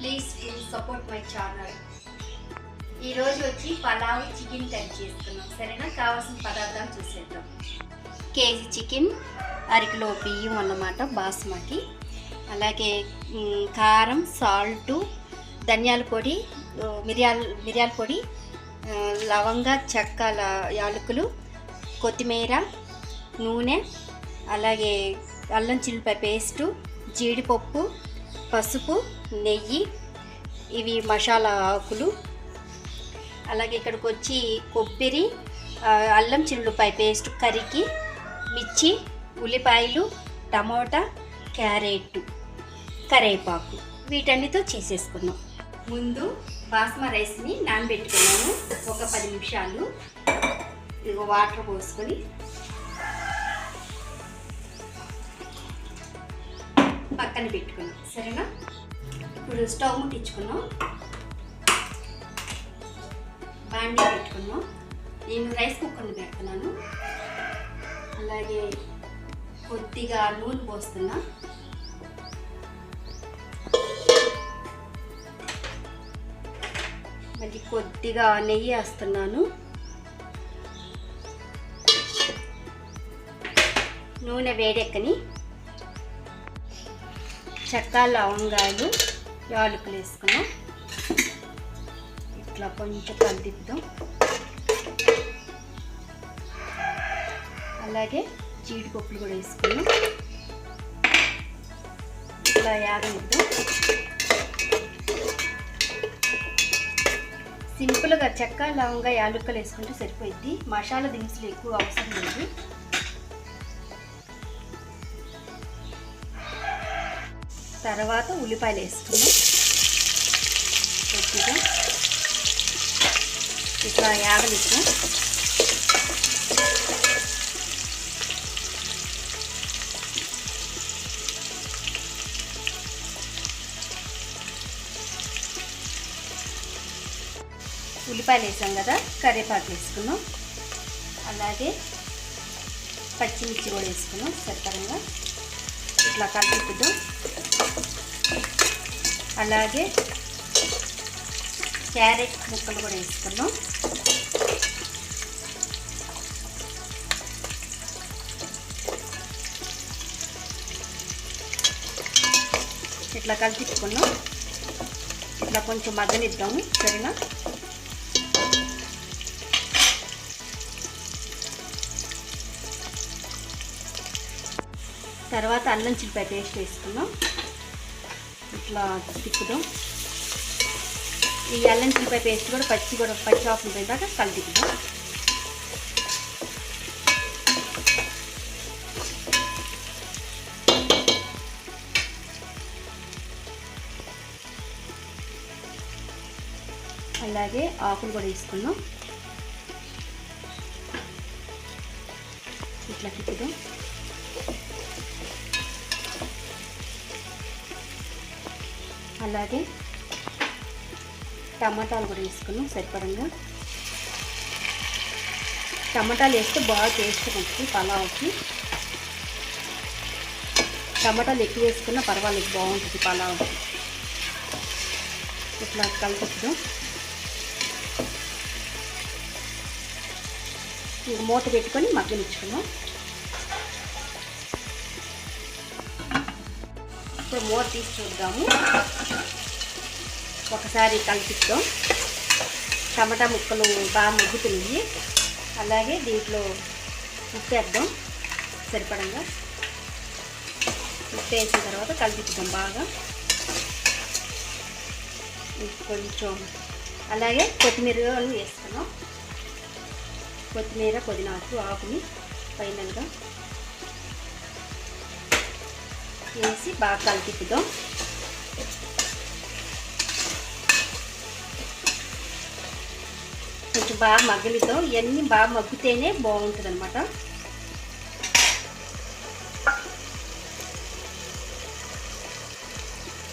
Please please support my channel. ఈరోజు వచ్చి pulao chicken తయారు చేస్తున్నాం. సరేనా? కావాల్సిన పదార్థాలు చూసేద్దాం. కేజీ చికెన్ అరకిలో బియ్యం అన్నమాట బాస్మతి. అలాగే కారం సాల్టు ధనియాల పొడి మిరియాల మిరియాల పొడి లవంగ చెక్క ల- యాలకులు కొత్తిమీర నూనె అలాగే అల్లం చిల్లిపాయ పేస్టు జీడిపప్పు పసుపు నెయ్యి ఇవి మసాలా ఆకులు. అలాగే ఇక్కడికి వచ్చి కొబ్బరి అల్లం చిల్లుపాయ పేస్ట్ కరికి మిర్చి ఉల్లిపాయలు టమోటా క్యారెట్ కరేపాకు. వీటన్నితో చేసేసుకున్నాం ముందు బాస్మ రైస్ని నానబెట్టుకున్నాను. ఒక పది నిమిషాలు. ఇదిగో వాటర్ పోసుకొని. పక్కన పెట్టుకున్నాం సరేనా? ఇప్పుడు స్టవ్ ముట్టించుకున్నాం బాండీ పెట్టుకున్నాం నేను రైస్ కుక్కర్ని పెడుతున్నాను. అలాగే కొద్దిగా నూనె పోస్తున్నా. మళ్ళీ కొద్దిగా నెయ్యి వేస్తున్నాను. నూనె వేడెక్కని. చెక్క లవంగాలు యాలకులు వేసుకున్నాం ఇట్లా కొంచెం కలిదిప్పుదాం అలాగే జీడిపప్పులు కూడా వేసుకున్నాం. ఇట్లా యాగనిద్దాం. సింపుల్గా చెక్క లవంగా యాలుక్కలు వేసుకుంటే సరిపోయిద్ది. మసాలా దినుసులు ఎక్కువ అవసరం లేదు. తర్వాత ఉల్లిపాయలు వేసుకున్నాం. కొద్దిగా ఇట్లా యాగనిద్దాం ఉల్లిపాయలు వేసాం కదా కరివేపాకు వేసుకున్నాం. అలాగే పచ్చిమిర్చి కూడా వేసుకున్నాం సరిపరంగా ఇట్లా కలిపిద్దాం అలాగే క్యారెట్ ముక్కలు కూడా వేసుకున్నాం ఇట్లా కలిపించుకున్నాం ఇట్లా కొంచెం మగ్గనిద్దాము సరేనా? తర్వాత అల్లం చిల్లిపాయ పేస్ట్ వేసుకున్నాం ఇట్లా తిప్పుదాం. ఈ అల్లం చిల్లిపాయ పేస్ట్ కూడా పచ్చి కూడా పచ్చి ఆఫ్ దాకా కలిపిద్దాం అలాగే ఆకులు కూడా వేసుకున్నాం ఇట్లా తిప్పుదాం. అలాగే టమాటాలు కూడా వేసుకున్నాం సరిపడంగా. టమాటాలు వేస్తే బాగా టేస్ట్ ఉంటుంది పలావ్కి. టమాటాలు ఎక్కువ వేసుకున్నా పర్వాలేదు బాగుంటుంది పలావ్ ఇట్లా కలుపుతాం మూత పెట్టుకొని మగ్గనిచ్చుకున్నాం ఇప్పుడు మూత తీసి చూద్దాము. ఒకసారి కలిపిద్దాం. టమాటా ముక్కలు బాగా మగ్గుతున్నాయి. అలాగే దీంట్లో ఉప్పు వేద్దాం సరిపడంగా. ఉప్పు వేసిన తర్వాత కలిపిద్దాం బాగా. కొంచెం. అలాగే కొత్తిమీర వేస్తున్నాం. కొత్తిమీర పుదీనాకు ఆకుని ఫైనల్గా వేసి బాగా కలిపిద్దాం. కొంచెం బాగా మగ్గలిద్దాం. ఇవన్నీ బాగా మగ్గితేనే బాగుంటుంది అనమాట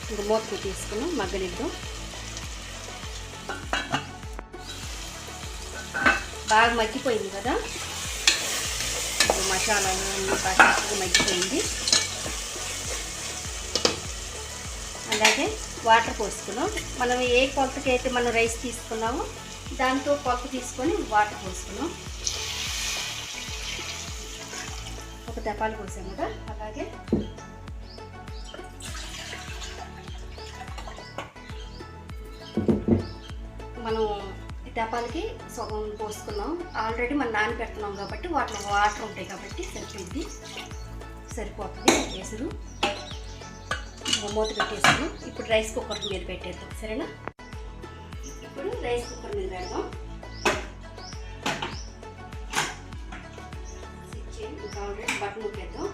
ఇంక మూత పెట్టేసుకున్నాం బాగా మగ్గిపోయింది కదా? మసాలా బాగా మగ్గిపోయింది. అలాగే వాటర్ పోసుకున్నాం. మనం ఏ కొలతకి అయితే మనం రైస్ తీసుకున్నామో దాంతో కొలత తీసుకొని వాటర్ పోసుకున్నాం. ఒక దపాలు పోసాం కదా అలాగే మనం దపాలకి సగం పోసుకున్నాం. ఆల్రెడీ మనం నానబెడుతున్నాం కాబట్టి వాటిలో వాటర్ ఉంటాయి కాబట్టి సరిపోయింది. సరిపోతుంది. వేసుడు. మూత పెట్టేసాను. ఇప్పుడు రైస్ కుక్కర్ మీద పెట్టేద్దాం. సరేనా? ఇప్పుడు రైస్ కుక్కర్ మీద పెడదాం. ఇంకా ఆల్రెడీ బట్టన్ నొక్కేద్దాం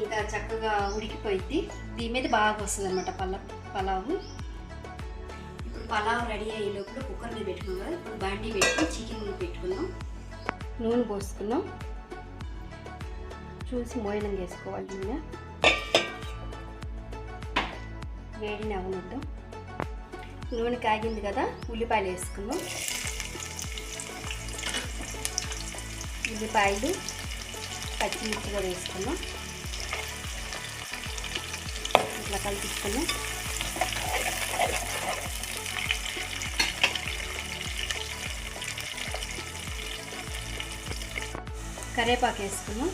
ఇంకా చక్కగా ఉడికిపోయింది దీని మీద బాగా వస్తుంది అనమాట పల్ల పలావు. ఇప్పుడు పలావ్ రెడీ అయ్యే లోపల కుక్కర్ మీద పెట్టుకున్నాం కదా. ఇప్పుడు బాండీ పెట్టుకుని చికెన్ పెట్టుకుందాం. నూనె పోసుకున్నాం చూసి మోయనం వేసుకోవాలి నూనె వేడిని అవనిద్దాం. నూనె కాగింది కదా ఉల్లిపాయలు వేసుకుందాం. ఉల్లిపాయలు పచ్చిమిర్చి కూడా వేసుకుందాం. ఇట్లా కలిపిస్తున్నాం కరేపాకు వేసుకున్నాం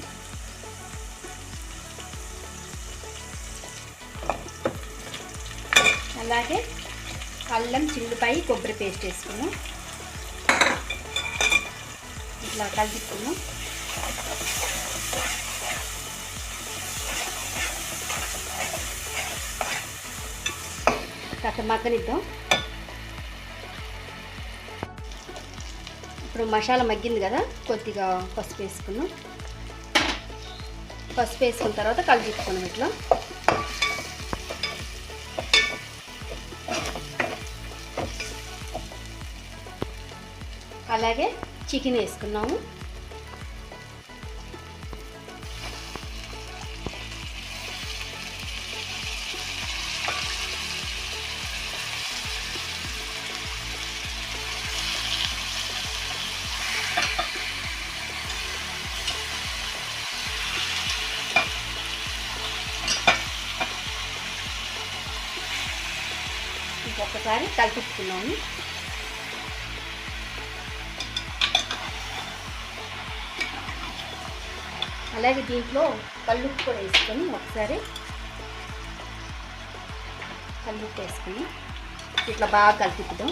అలాగే అల్లం చిల్లిపాయ కొబ్బరి పేస్ట్ వేసుకున్నాం. ఇట్లా కలుపుకున్నాం. కాస్త మగ్గనిద్దాం. ఇప్పుడు మసాలా మగ్గింది కదా కొద్దిగా పసుపు వేసుకున్నాం. పసుపు వేసుకున్న తర్వాత కలిపిస్తున్నాం ఇట్లా. అలాగే చికెన్ వేసుకున్నాము. ఇంకొకసారి కలిపించుకున్నాము అలాగే దీంట్లో కల్లుప్పు కూడా వేసుకొని ఒకసారి కల్లుప్పు వేసుకొని ఇట్లా బాగా కలిపిద్దాం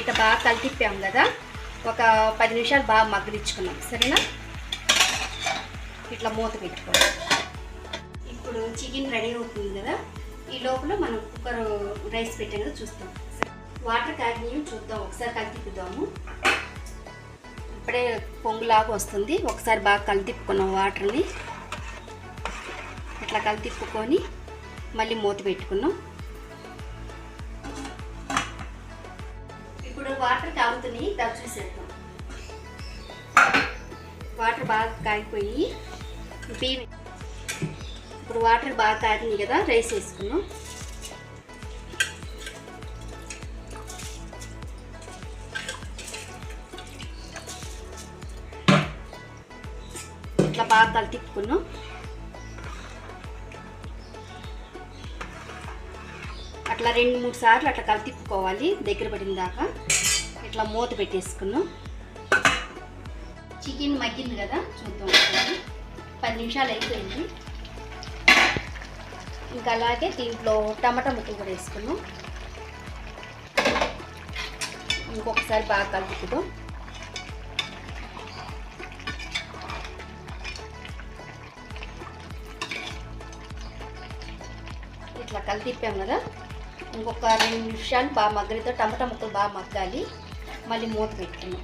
ఇట్లా బాగా కలిపిప్పాం కదా. ఒక పది నిమిషాలు బాగా మగ్గనిచ్చుకున్నాం సరేనా? ఇట్లా మూత పెట్టుకోవాలి. ఇప్పుడు చికెన్ రెడీ అవుతుంది కదా. ఈ లోపల మనం కుక్కర్ రైస్ పెట్టాం కదా చూస్తాం. వాటర్ కాగినవి చూద్దాం. ఒకసారి కలిపిద్దాము ఇప్పుడే పొంగులాగా వస్తుంది. ఒకసారి బాగా కలిదిప్పుకున్నాం వాటర్ని. ఇట్లా కలితిప్పుకొని మళ్ళీ మూత పెట్టుకున్నాం. ఇప్పుడు వాటర్ కాగుతున్నాయి దాన్ని చూసేద్దాం. వాటర్ బాగా కాగిపోయి బియ్యం ఇప్పుడు వాటర్ బాగా కాగింది కదా రైస్ వేసుకున్నాం. ఇట్లా తిప్పుకున్నాం. అట్లా రెండు మూడు సార్లు అట్లా కలిపిప్పుకోవాలి దగ్గర పడిన దాకా. ఇట్లా మూత పెట్టేసుకున్నాం. చికెన్ మగ్గింది కదా చూద్దాం ఒకసారి. పది నిమిషాలు అయిపోయింది. ఇంకా అలాగే దీంట్లో టమాటా ముక్కలు కూడా వేసుకున్నాం. ఇంకొకసారి బాగా కలుపుకుందాం. ఇట్లా కలిపిప్పాం కదా. ఇంకొక రెండు నిమిషాలు బాగా మగ్గలితో టమాటా ముక్కలు బాగా మగ్గాలి. మళ్ళీ మూత పెట్టుకున్నాం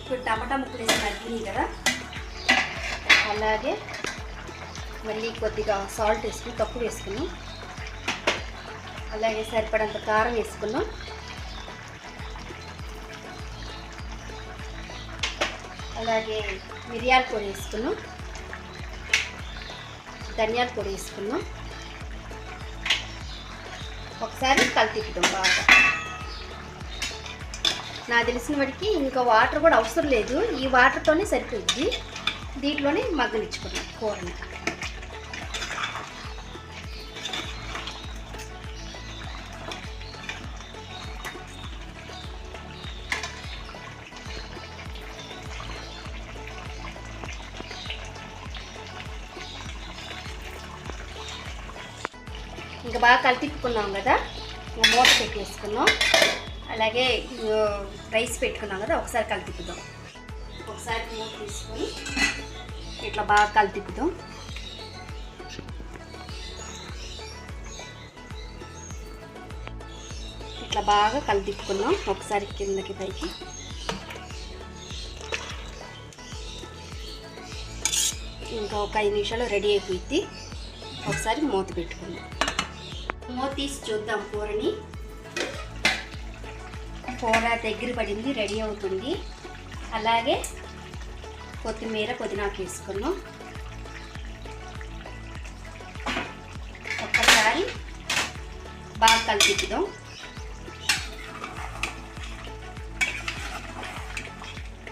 ఇప్పుడు టమాటా ముక్కలు వేసి మగ్గినాయి కదా. అలాగే మళ్ళీ కొద్దిగా సాల్ట్ వేసుకుని తక్కువ వేసుకున్నాం అలాగే సరిపడంత కారం వేసుకున్నాం. అలాగే మిరియాల పొడి వేసుకున్నాం. ధనియాల పొడి వేసుకున్నాం. ఒకసారి కలిపిద్దాం బాగా. నాకు తెలిసిన వాడికి ఇంకా వాటర్ కూడా అవసరం లేదు. ఈ వాటర్తోనే సరిపోద్ది దీంట్లోనే మగ్గనిచ్చుకున్నాం కూరని. ఇంకా బాగా పెట్టుకున్నాం కదా. ఇంకా మూత పెట్టేసుకున్నాం. అలాగే రైస్ పెట్టుకున్నాం కదా ఒకసారి కలిపిద్దాం ఒకసారి మూత తీసుకొని ఇట్లా బాగా కలిపిద్దాం ఇట్లా బాగా కలిపిక్కున్నాం ఒకసారి కిందకి పైకి. ఇంకా ఒక ఐదు నిమిషాలు రెడీ అయిపోయింది. ఒకసారి మూత పెట్టుకుందాం. మూత తీసి చూద్దాం కూరని. కూర దగ్గర పడింది రెడీ అవుతుంది. అలాగే కొత్తిమీర పుదీనాకు వేసుకున్నాం ఒక్కసారి బాగా కలిపిద్దాం.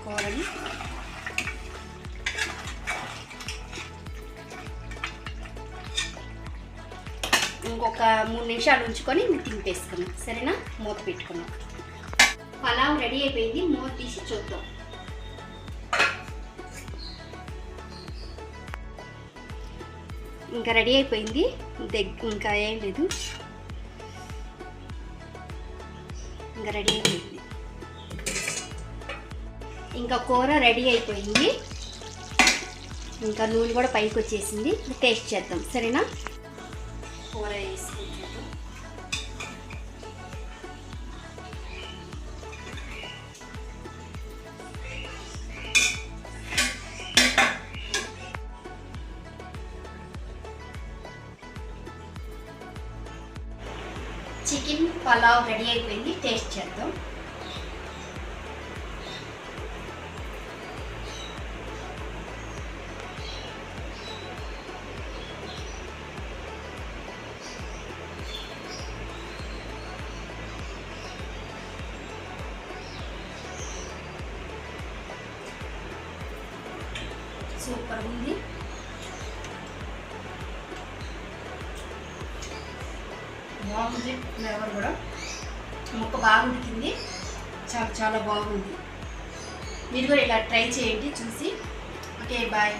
కూరని ఇంకొక మూడు నిమిషాలు ఉంచుకొని తింపేసుకున్నాం. సరేనా? మూత పెట్టుకున్నాం. పలావ్ రెడీ అయిపోయింది. మూత తీసి చూద్దాం. ఇంకా రెడీ అయిపోయింది. దగ్గ ఇంకా ఏం లేదు. ఇంకా రెడీ అయిపోయింది. ఇంకా కూర రెడీ అయిపోయింది. ఇంకా నూనె కూడా పైకి వచ్చేసింది. టేస్ట్ చేద్దాం. సరేనా? కూర వేసుకుంటాను. చికెన్ పలావ్ రెడీ అయిపోయింది. టేస్ట్ చేద్దాం. సూపర్ ఉంది. బాగుంది ఫ్లేవర్ కూడా. ముక్క బాగా ఉడికింది. చాలా చాలా బాగుంది. మీరు కూడా ఇలా ట్రై చేయండి చూసి. Okay bye.